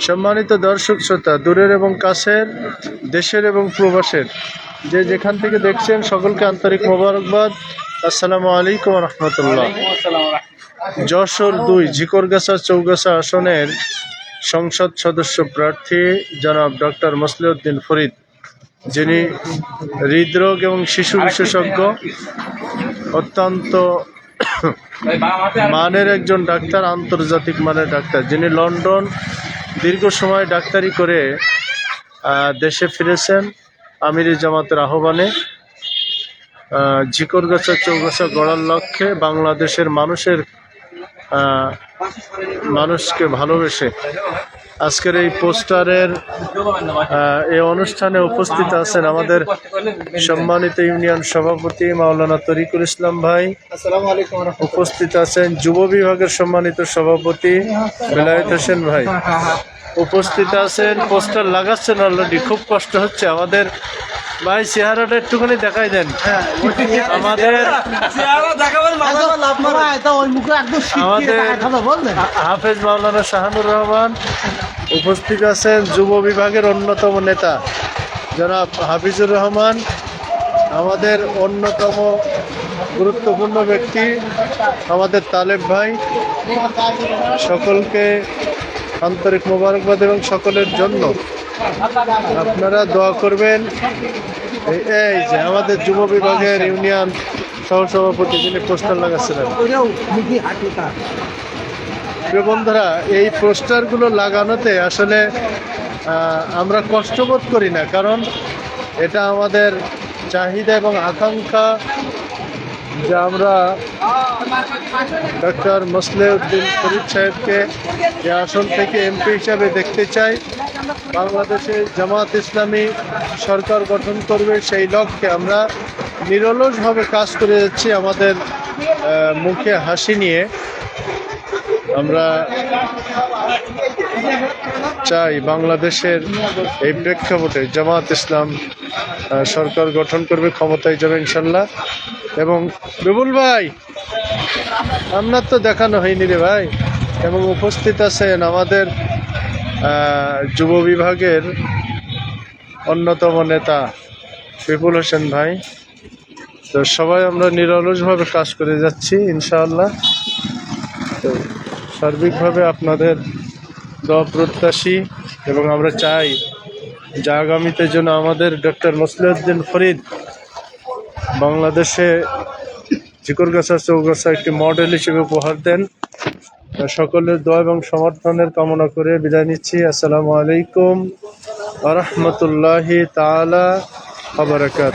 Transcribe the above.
সম্মানিত দর্শক শ্রোতা দূরের এবং কাছের দেশের এবং প্রবাসের যে যেখান থেকে দেখছেন সকলকে আন্তরিক মোবারকবাদ। আসসালামু আলাইকুম রহমতুল্লাহ। যশোর দুই ঝিকরগাছা চৌগাছা আসনের সংসদ সদস্য প্রার্থী জনাব ডক্টর মসলিউদ্দিন ফরিদ যিনি হৃদরোগ এবং শিশু বিশেষজ্ঞ অত্যন্ত মানের একজন ডাক্তার আন্তর্জাতিক মানের ডাক্তার যিনি লন্ডন দীর্ঘ সময় ডাক্তারি করে দেশে ফিরেছেন। আমির জামাতের আহ্বানে আহ, ঝিকরগাছা চৌগাছা গড়ার লক্ষ্যে বাংলাদেশের মানুষের মানুষকে ভালোবেসে আজকের এই পোস্টারের এই অনুষ্ঠানে উপস্থিত আছেন আমাদের সম্মানিত ইউনিয়ন সভাপতি মাওলানা তরিকুল ইসলাম ভাই। উপস্থিত আছেন যুব বিভাগের সম্মানিত সভাপতি বেলায়েত হোসেন ভাই। উপস্থিত আছেন, পোস্টার লাগাচ্ছেন অলরেডি খুব কষ্ট হচ্ছে। আমাদের ভাই চেহারাটা একটুখানি দেখাই দেন। আমাদের আমাদের হাফেজ মাওলানা শাহানুর রহমান উপস্থিত আছেন যুব বিভাগের অন্যতম নেতা জনাব হাফিজুর রহমান আমাদের অন্যতম গুরুত্বপূর্ণ ব্যক্তি আমাদের তালেব ভাই সকলকে আন্তরিক মোবারকবাদ এবং সকলের জন্য আপনারা দোয়া করবেন। এই- যে আমাদের যুব বিভাগের ইউনিয়ন সহসভাপতি যিনি পোস্টার লাগাচ্ছিলেন। বন্ধুরা, এই পোস্টারগুলো লাগানোতে আসলে আমরা কষ্টবোধ করি না, কারণ এটা আমাদের চাহিদা এবং আকাঙ্ক্ষা যে আমরা ডক্টর মসলেউদ্দিন ফরিদ সাহেবকে এই আসন থেকে এমপি হিসাবে দেখতে চাই। বাংলাদেশে জামাত ইসলামী সরকার গঠন করবে সেই লক্ষ্যে আমরা নিরলসভাবে কাজ করে যাচ্ছি আমাদের মুখে হাসি নিয়ে। আমরা চাই বাংলাদেশের এই প্রেক্ষাপটে জামাত ইসলাম সরকার গঠন করবে ক্ষমতায় যাবে ইনশাল্লাহ। এবং বিপুল ভাই আপনার তো দেখানো হয়নি রে ভাই, এবং উপস্থিত আছেন আমাদের যুব বিভাগের অন্যতম নেতা বিপুল হোসেন ভাই। তো সবাই আমরা নিরলসভাবে কাজ করে যাচ্ছি ইনশাআল্লাহ। তো সার্বিকভাবে আপনাদের দোয়া প্রত্যাশী এবং আমরা চাই যে আগামীতে যেন আমাদের ডক্টর মসলিউদ্দিন ফরিদ বাংলাদেশে ঝিকরগাছা চৌগাছা একটি মডেল হিসেবে উপহার দেন। সকলের দোয়া এবং সমর্থনের কামনা করে বিদায় নিচ্ছি। আসসালামু আলাইকুম আ রহমতুল্লাহি তালা আবরাকাত